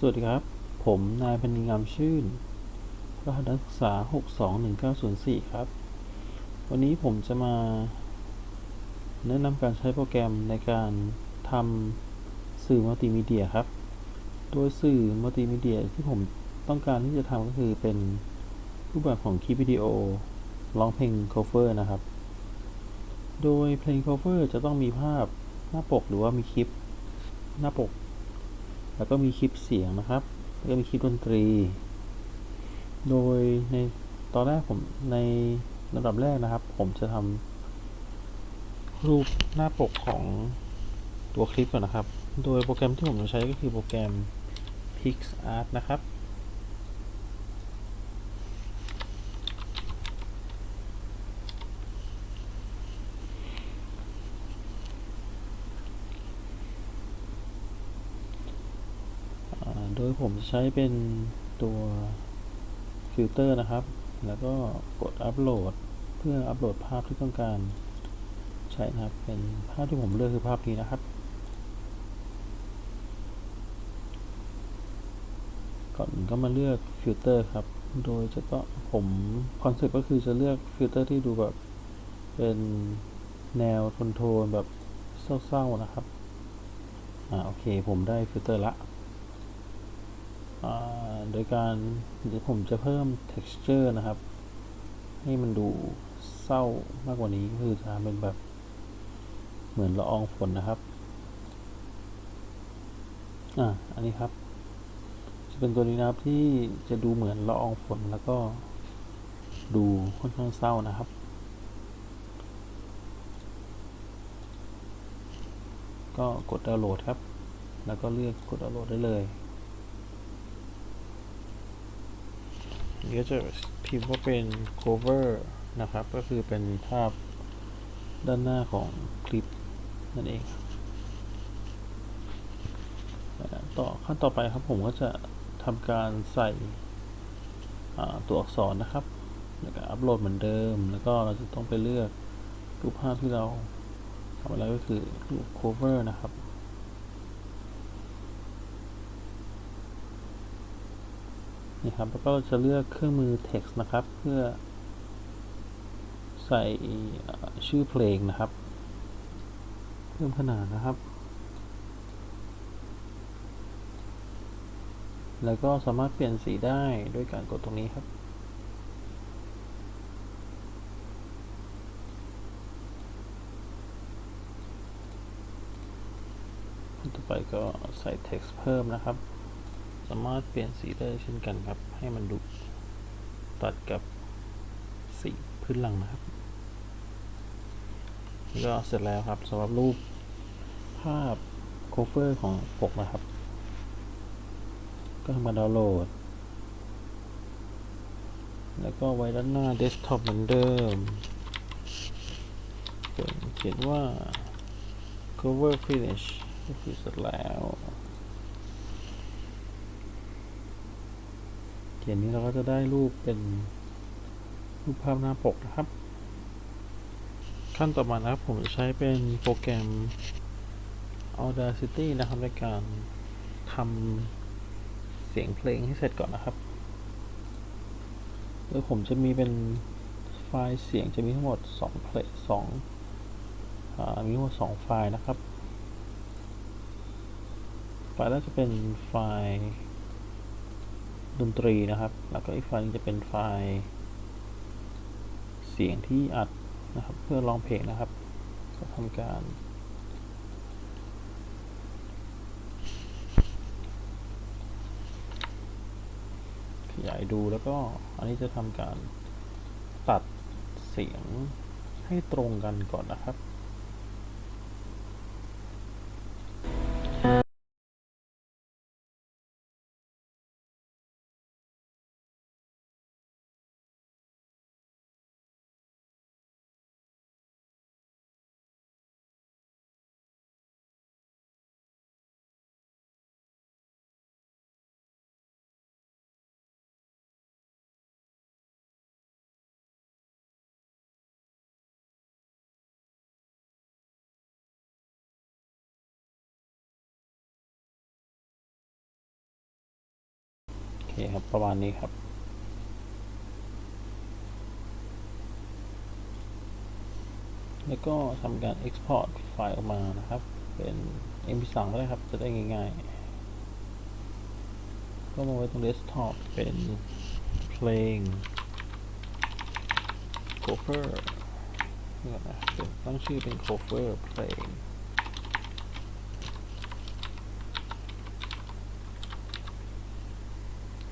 สวัสดีครับ ผมนายพนิงามชื่นรหัสนักศึกษา 621904 ครับ วันนี้ผมจะมา แนะนำการใช้โปรแกรมในการทำสื่อมัลติมีเดียครับโดยสื่อมัลติมีเดียที่ผมต้องการที่จะทำก็คือเป็นรูปแบบของคลิปวิดีโอร้องเพลง cover นะครับ โดยเพลง cover จะต้องมีภาพหน้าปกหรือว่ามีคลิปหน้าปก แล้วก็มีคลิปเสียงนะครับ แล้วก็มีคลิปดนตรี โดยในตอนแรกผมในระดับแรกนะครับ ผมจะทำรูปหน้าปกของตัวคลิปก่อนนะครับ โดยโปรแกรมที่ผมจะใช้ก็คือโปรแกรม PixArt นะครับ อ่าโดย ผมจะใช้เป็นตัวฟิลเตอร์นะครับ แล้วก็กดอัปโหลดเพื่ออัปโหลดภาพที่ต้องการใช้นะครับ เป็นภาพที่ผมเลือกคือภาพนี้นะครับ ก่อนก็มาเลือกฟิลเตอร์ครับ โดยจะต้องผมคอนเซ็ปต์ก็คือจะเลือกฟิลเตอร์ที่ดูแบบเป็นแนวโทนโทนแบบเศร้าๆนะครับ อ่าโอเคผมได้ฟิลเตอร์ละ โดยการเดี๋ยวผมจะเพิ่ม texture นะครับ ให้มันดูเศร้ามากกว่านี้คือจะเป็นแบบเหมือนละอองฝนนะครับ อ่าอันนี้ครับ จะเป็นตัวนี้นะครับที่จะดูเหมือนละอองฝนแล้วก็ดูค่อนข้างเศร้านะครับก็กดดาวน์โหลดครับ แล้วก็เลือกกดดาวน์โหลดได้เลย ก็จะพิมพ์ว่าเป็น cover นะครับ ก็คือเป็นภาพด้านหน้าของคลิปนั่นเอง ต่อขั้นต่อไปครับผมก็จะทำการใส่ตัวอักษรนะครับ แล้วก็อัปโหลดเหมือนเดิม แล้วก็เราจะต้องไปเลือกรูปภาพที่เราทำอะไรก็คือรูป cover นะครับ นี่ครับแล้วก็จะเลือกเครื่องมือ text นะครับ เพื่อใส่ชื่อเพลงนะครับ เพิ่มขนาดนะครับ แล้วก็สามารถเปลี่ยนสีได้ด้วยการกดตรงนี้ครับ ต่อไปก็ใส่ text เพิ่มนะครับ สามารถเปลี่ยนสีได้เช่นกันครับ ให้มันดูตัดกับสีพื้นหลังนะครับก็เสร็จแล้วครับสำหรับรูปภาพโคเ e อร์ของปกนะครับ ก็ทำกาดาวน์โหลด แล้วก็ไว้ด้านหน้าเดสก์ท็อปเหมือนเดิมเขียนว่า cover finish ก็คือเสร็จแล้ว ขียนนี้เราก็จะได้รูปเป็นรูปภาพหน้าปกนะครับ ขั้นต่อมานะครับผมจะใช้เป็นโปรแกรม Audacity นะครับในการทำเสียงเพลงให้เสร็จก่อนนะครับโดยผมจะมีเป็นไฟล์เสียงจะมีทั้งหมด2เพลงสองมีทั้งหมด2ไฟล์นะครับ ไฟล์แรกจะเป็นไฟล์ ดนตรีนะครับ แล้วก็อีกไฟล์นึงจะเป็นไฟล์เสียงที่อัดนะครับ เพื่อร้องเพลงนะครับ ก็ทำการขยายดูแล้วก็อันนี้จะทำการตัดเสียงให้ตรงกันก่อนนะครับ ครับ ประมาณนี้ครับ แล้วก็ทำการ export ไฟล์ออกมานะครับ เป็น mp3 ก็ได้ครับ จะได้ง่ายๆ ก็มาไว้ตรง desktop เป็นเพลง cover นี่นนะเป็นตั้งชื่อเป็น cover เพลง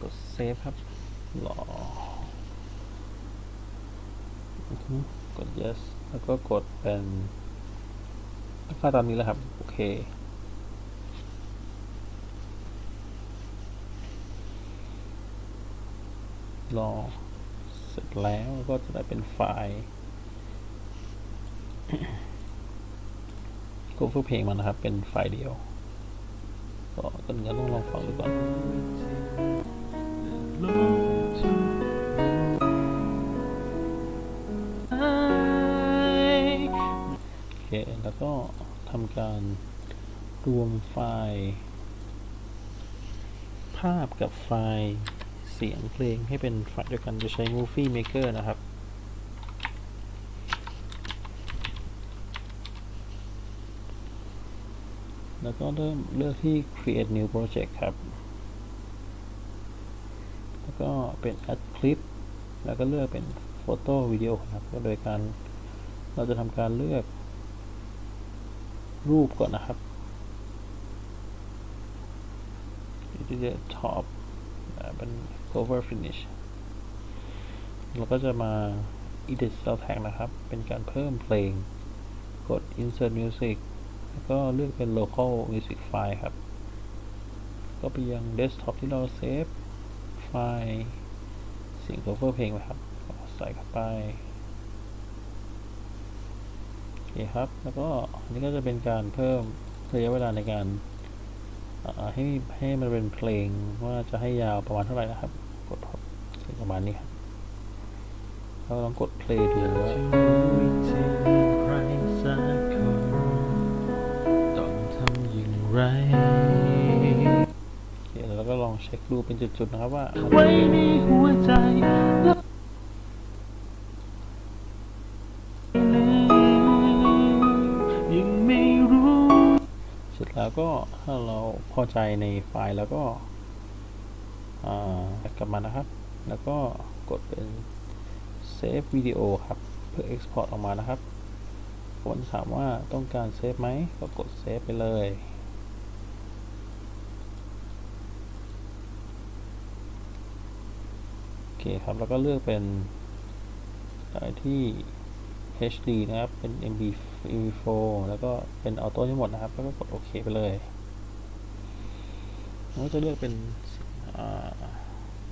กด เซฟครับรอ กด yes แล้วก็กดเป็นค่าตามนี้แหละครับ โอเครอเสร็จแล้วก็จะได้เป็นไฟล์ก็ฟูเพลงมันนะครับ เป็นไฟล์เดียวก็ก็เนื้อต้องลองฟังดูก่อน คแล้วก็ทำการรวมไฟล์ ภาพกับไฟล์เสียงเพลงให้เป็นไฟล์เดียวกันจะใช้ Movie Maker นะครับ แล้วก็เริ่มเลือกที่ create new project ครับ ก็เป็น add clip แล้วก็เลือกเป็น photo video ครับ ก็โดยการเราจะทำการเลือกรูปก่อนนะครับที่จะ top อ่าเป็น cover finish เราก็จะมา edit cell tag นะครับ เป็นการเพิ่มเพลง กด insert music แล้วก็เลือกเป็น local music file ครับ ก็ไปยัง desktop ที่เราเซฟ ไฟล์เสียง cover เพลงไว้ครับ ใส่เข้าไป โอเคครับ แล้วก็อันนี้ก็จะเป็นการเพิ่มระยะเวลาในการให้ให้มันเป็นเพลงว่าจะให้ยาวประมาณเท่าไหร่นะครับ กดประมาณนี้ครับเราลองกด play ดูว่าต้องทำอย่างไร องเช็คดูเป็นจุดๆนะครับว่ามันไว้ในหัวใจแล้วยังไม่รู้เสร็จแล้วก็ถ้าเราพอใจในไฟล์แล้วก็อ่ากลับมานะครับ แล้วก็กดเป็น save video ครับ เพื่อ export ออกมานะครับผมถามว่าต้องการเซฟไหมก็กดเซฟไปเลย โอเคครับ แล้วก็เลือกเป็นที่ HD นะครับ เป็น MB MB4 แล้วก็เป็นออโต้ทั้งหมดนะครับ แล้วก็กดโอเคไปเลยแล้วก็จะเลือกเป็น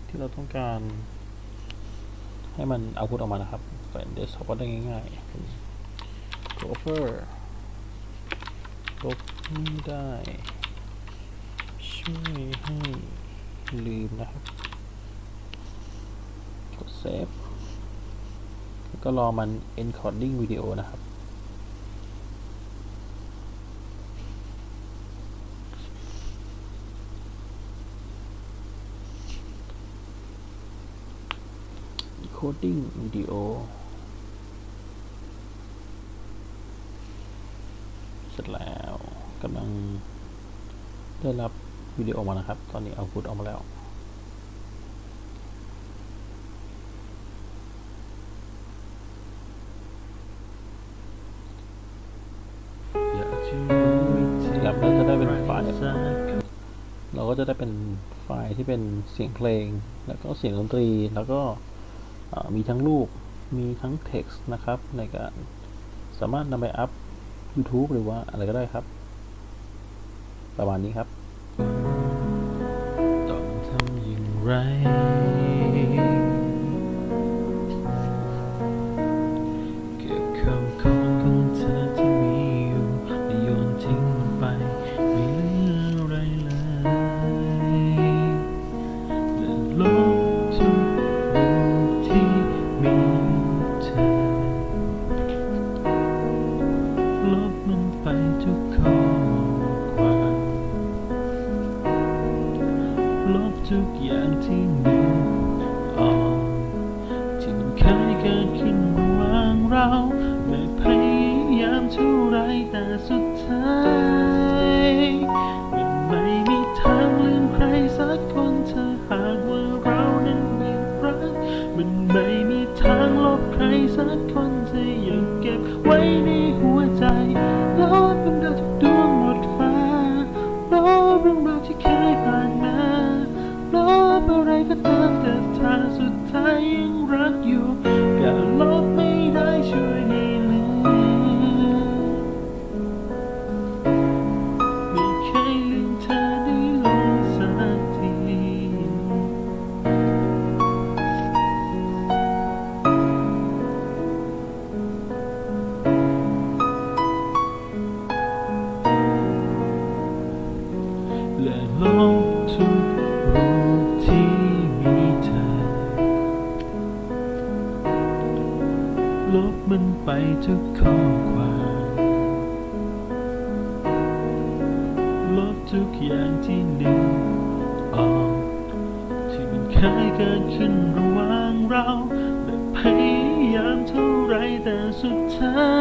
ที่เราต้องการ ให้มันเอาพุทออกมานะครับ เป็นเดสก์ท็อปก็ได้ง่ายๆเป็น cover ลบไม่ได้ ช่วยให้ลืมนะครับ กดเซฟแล้วก็รอมัน encoding วิดีโอนะครับ encoding วิดีโอเสร็จแล้วกำลังได้รับวิดีโอมานะครับ ตอนนี้เอาพุทออกมาแล้ว ก็จะได้เป็นไฟล์ที่เป็นเสียงเพลง แล้วก็เสียงดนตรี แล้วก็มีทั้งรูป มีทั้ง text นะครับ ในการสามารถนำไปอัพ YouTube หรือว่าอะไรก็ได้ครับ ประมาณนี้ครับ ต้องทำอย่างไร อยู่ก็ลบไม่ได้ช่วยให้ลืมไม่เคยลืมเธอได้ลงสักทีและลบทุก ทุกข้อความลบทุกอย่างที่หนึกออกที่มันเคยเกิดขึ้นระหว่างเราและพยายามเท่าไรแต่สุดท้าย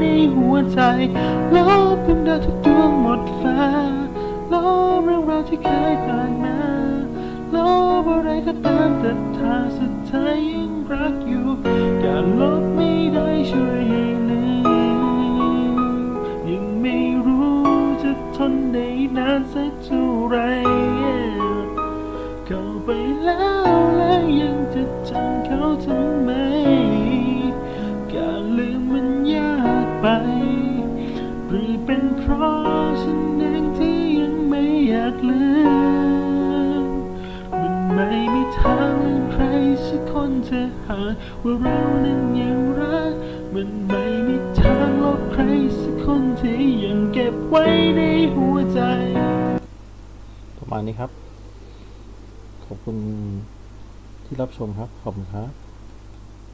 ในหัวใจลบดวงดาวทุกดวงหมดฟ้าลบเรื่องราวที่เคยผ่านมาลบอะไรก็ตามแต่ถ้าสุดท้ายยังรักอยู่การลบไม่ได้ช่วยให้ลืมยังไม่รู้จะทนได้นานสักเท่าไรเข้าไปแล้วและยังจะจำเขาทำากลืมมันไม่มีทางใครสักคนเธอหาว่าเรานั้นยังรัก มันไม่มีทางลบใครสักคนที่ยังเก็บไว้ในหัวใจ ประมาณนี้ครับ ขอบคุณที่รับชมครับ ขอบคุณครับ